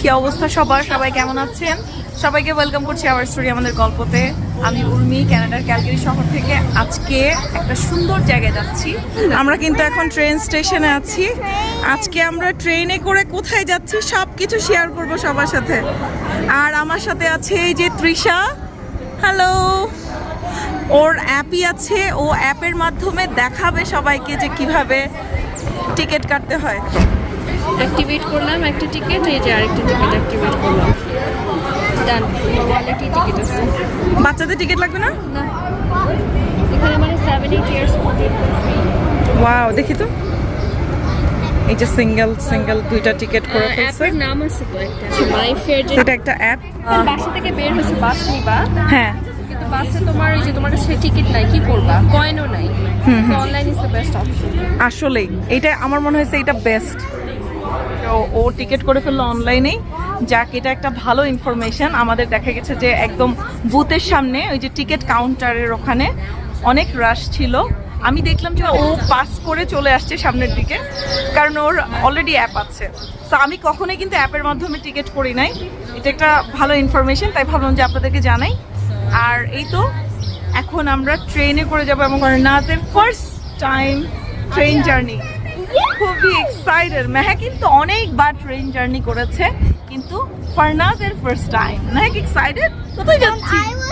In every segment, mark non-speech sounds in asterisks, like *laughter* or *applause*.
কি অবস্থা সবার? সবাই কেমন আছেন? সবাইকে ওয়েলকাম করছি আওয়ার স্টোরি আমাদের গল্পতে। আমি উর্মি কানাডার ক্যালগেরি শহর থেকে। আজকে একটা সুন্দর জায়গায় যাচ্ছি। আমরা কিন্তু এখন ট্রেন স্টেশনে আছি। আজকে আমরা ট্রেনে করে কোথায় যাচ্ছি সব কিছু শেয়ার করব সবার সাথে। আর আমার সাথে আছে এই যে তৃষা। হ্যালো ওর অ্যাপই আছে। ও অ্যাপের মাধ্যমে দেখাবে সবাইকে যে কীভাবে টিকিট কাটতে হয়। অ্যাক্টিভেট করলাম একটা টিকিট এই যে আরেকটা টিকিট অ্যাক্টিভেট করলাম। ডান কোয়ালিটি টিকিট আছে। বাচ্চাদের টিকিট লাগবে না? না। এখানে মানে সেভেন এইট ইয়ার্স ওয়াও দেখি তো। এই যে সিঙ্গেল সিঙ্গেল দুইটা টিকিট করে ফেলছে। অ্যাপের নাম আছে তো একটা মাই ফেয়ার যে এটা একটা অ্যাপ বাসা থেকে বের হয়েছে বাস নিবা। হ্যাঁ। কিন্তু বাসে তোমার ওই যে তোমার কাছে টিকিট নাই কি করবা? কয়েনও নাই। Online is the best option আসলেই এটা আমার মনে হয়েছে এটা বেস্ট ও টিকিট করে ফেলল অনলাইনেই যাক, এটা একটা ভালো ইনফরমেশন আমাদের দেখা গেছে যে একদম বুথের সামনে ওই যে টিকিট কাউন্টারের ওখানে অনেক রাশ ছিল। আমি দেখলাম যে ও পাস করে চলে আসছে সামনের দিকে, কারণ ওর অলরেডি অ্যাপ আছে। তো আমি কখনোই কিন্তু অ্যাপের মাধ্যমে টিকিট করি নাই। এটা একটা ভালো ইনফরমেশন তাই ভাবলাম যে আপনাদেরকে জানাই। আর এই তো, এখন আমরা ট্রেনে করে যাব এবং নাজের ফার্স্ট টাইম ট্রেন জার্নি খুবই এক্সাইটেড মেহা কিন্তু অনেকবার ট্রেন জার্নি করেছে কিন্তু ফারনাজের ফার্স্ট টাইম মেহক এক্সাইটেড কোথায় যাচ্ছি uh,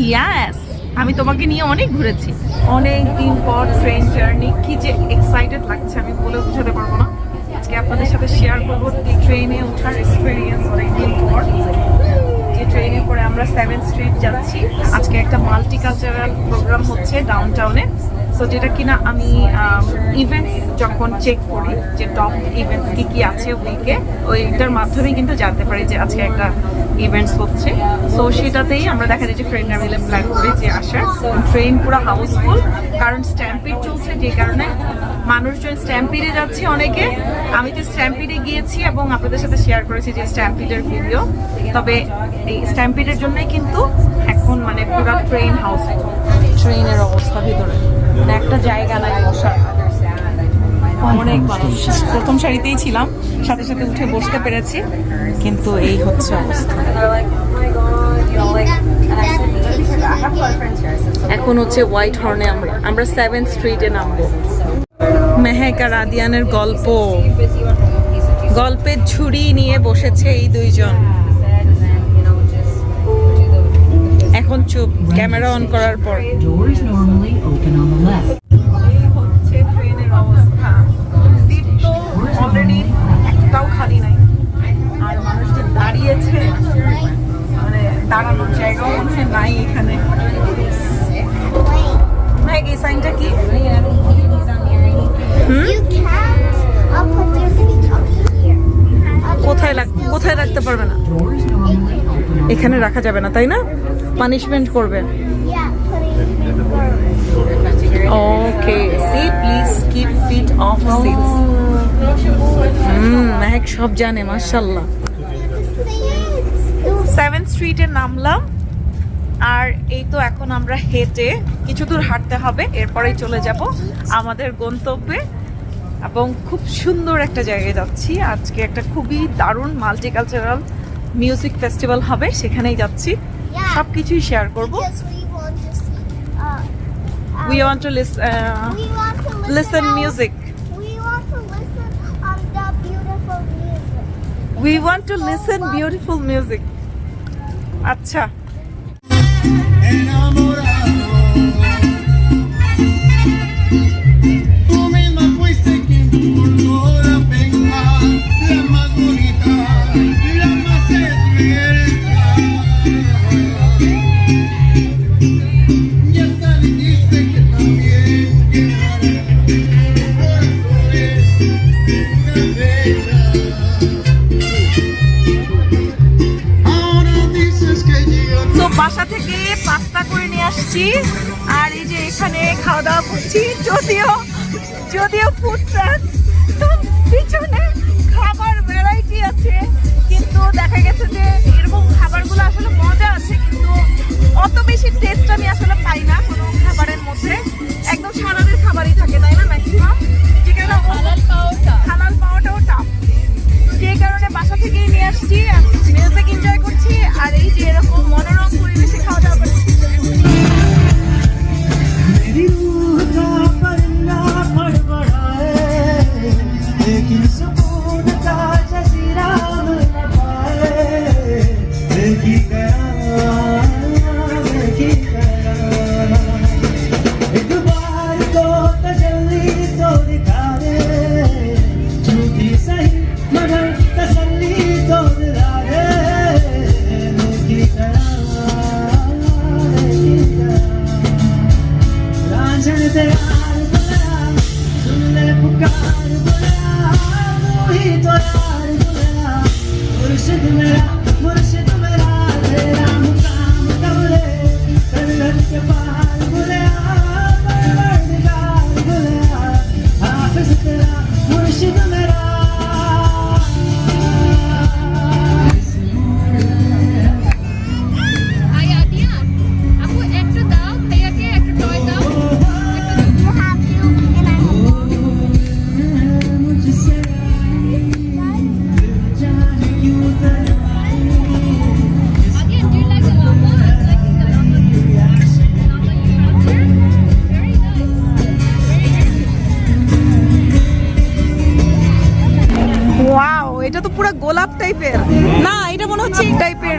ইয়া আমি তোমাকে নিয়ে অনেক ঘুরেছি। অনেক দিন পর ট্রেন জার্নি কি যে এক্সাইটেড লাগছে আমি বলে বোঝাতে পারব না। আজকে আপনাদের সাথে শেয়ার করব ট্রেনে ওঠার এক্সপিরিয়েন্স অনেক দিন পর। যে ট্রেনে করে আমরা সেভেন স্ট্রিট যাচ্ছি। একটা মাল্টি কালচারাল প্রোগ্রাম হচ্ছে ডাউন টাউনে সো যেটা কিনা আমি ইভেন্টস যখন চেক করি, যে টপ ইভেন্টস কী কী আছে উইকে ওইটার মাধ্যমে কিন্তু জানতে পারি যে আজকে একটা ইভেন্টস হচ্ছে। সো সেটাতেই আমরা দেখা যাচ্ছে যে ফ্রেন্ডরা মিলে প্ল্যান করি যে আসার। ট্রেন পুরো হাউসফুল কারণ স্ট্যাম্পিড চলছে যে কারণে মানুষজন স্ট্যাম্পিডে যাচ্ছে অনেকে। আমি তো স্ট্যাম্পিডে গিয়েছি এবং আপনাদের সাথে শেয়ার করেছি যে স্ট্যাম্পিডের ভিডিও তবে এই স্ট্যাম্পিডের জন্যই কিন্তু এখন মানে পুরো ট্রেন হাউস ট্রেনের অবস্থা ভিতরে। মানে একটা জায়গা নাই বসার। অনেক মানুষ। প্রথম সারিতেই ছিলাম, সাথে সাথে উঠে বসতে পেরেছি, কিন্তু এই হচ্ছে অবস্থা। এখন হচ্ছে হোয়াইট হর্নে আমরা আমরা সেভেন স্ট্রিটে নামবো। মেহেক আর আদিয়ানের গল্প। গল্পের ঝুড়ি নিয়ে বসেছে এই দুইজন। এখন চুপ, ক্যামেরা অন করার পর। রাখতে পারবে না। এখানে রাখা যাবে না, তাই না? পানিশমেন্ট করবে। Okay see please keep feet off seats hmm, Mehek সব জানে মাশাল্লাহ সেভেন স্ট্রিটে নামলাম, আর এই তো এখন আমরা হেঁটে, কিছু দূর হাঁটতে হবে, এরপরেই চলে যাব আমাদের গন্তব্যে। এবং খুব সুন্দর একটা জায়গায় যাচ্ছি। আজকে একটা খুবই দারুণ মাল্টিকালচারাল মিউজিক ফেস্টিভ্যাল হবে সেখানেই যাচ্ছি. সব কিছুই শেয়ার করব। We want to we want to listen. Listen music We want to listen on the beautiful music. We want to listen beautiful music আচ্ছা। Tú বাসা থেকে পাস্তা করে নিয়ে আসছি। আর এই যে এখানে খাওয়া দাওয়া করছি। যদিও যদিও ফুড ট্রাক পিছনে খাবার ভ্যারাইটি আছে। তো দেখা গেছে যে এরকম খাবারগুলো আসলে মজা আছে কিন্তু অত বেশি টেস্ট আমি আসলে পাই না কোনো খাবারের মধ্যে। একদম সারাদের খাবারই থাকে তাই না ম্যাক্সিমাম যে কারণে হালাল পাওয়াটাও টাফ যে কারণে বাসা থেকেই নিয়ে আসছি মিউজিক এনজয় করছি আর এই যে এরকম মনোরম জানতে আর বলা শুনলে পুকার বলা মোহিত পুরো গোলাপ টাইপের। না এটা মনে হচ্ছে এই টাইপের।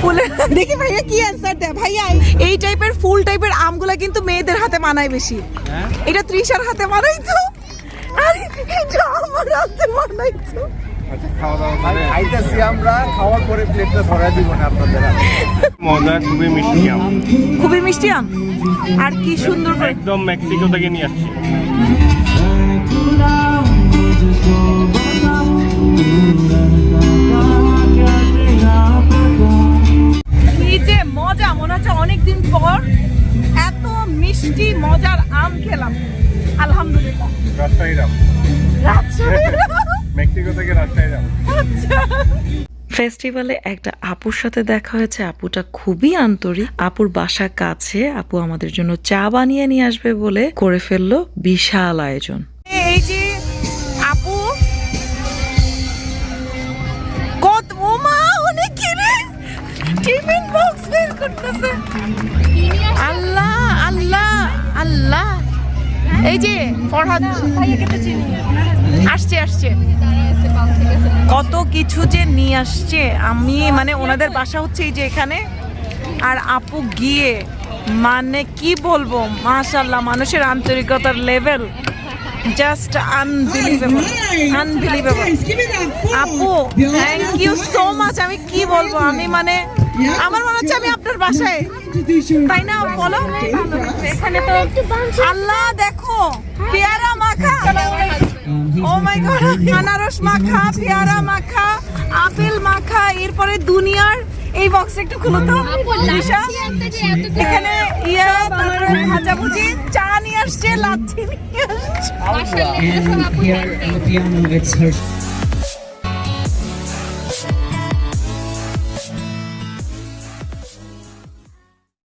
ফুলের *laughs* দেখি ভাইয়া কি অ্যান্সার দেয়। ভাইয়া এই টাইপের ফুল টাইপের আমগুলা কিন্তু মেয়েদের হাতে মানায় বেশি। এটা ত্রিশার হাতে মানাই তো আর এটা আমার হাতে মানাই তো খাইতেছি আমরা খাওয়ার পরে প্লেটটা দিব না আপনাদের। মজা খুবই মিষ্টি আম। খুবই মিষ্টি আম। আর কি সুন্দর একদম মেক্সিকো থেকে নিয়ে আসছি। খেলাম। আলহামদুলিল্লাহ। রাজশাহীর আম রাজশাহীর মেক্সিকো থেকে রাজশাহীর আম ফেস্টিভ্যালে একটা আপুর সাথে দেখা হয়েছে। আপুটা খুবই আন্তরিক। আপুর বাসা কাছে। আপু আমাদের জন্য চা বানিয়ে নিয়ে আসবে বলে করে ফেলল বিশাল আয়োজন। এই যে আপু। কত ও মা অনেক কিনে টিফিন বক্স বের করতেছে। আল্লাহ আল্লাহ আল্লাহ। এই যে, ফরহাদ আসছে আসছে। কত কিছু যে নিয়ে আসছে, আমি মানে ওনাদের বাসা হচ্ছে এই যে এখানে। আর আপু গিয়ে মানে কি বলব মাশাল্লাহ মানুষের আন্তরিকতার লেভেল জাস্ট আনবিলিভেবল আনবিলিভেবল আপু থ্যাংক ইউ সো মাচ আমি কি বলব? আমি মানে আমার মনে হচ্ছে আমি আপনার বাসায়। তাই না বলো? এখানে তো আল্লাহ দেখো পেয়ারা মাখা। ও মাই গড আনারস মাখা পেয়ারা মাখা আপেল মাখা এরপরে দুনিয়ার এই বক্স একটু খুলো তো। এখানে ইয়া তারপরে ভাজাভুজি চা আসছে লাচ্ছি নিয়ে আসছে And here on the piano, it's her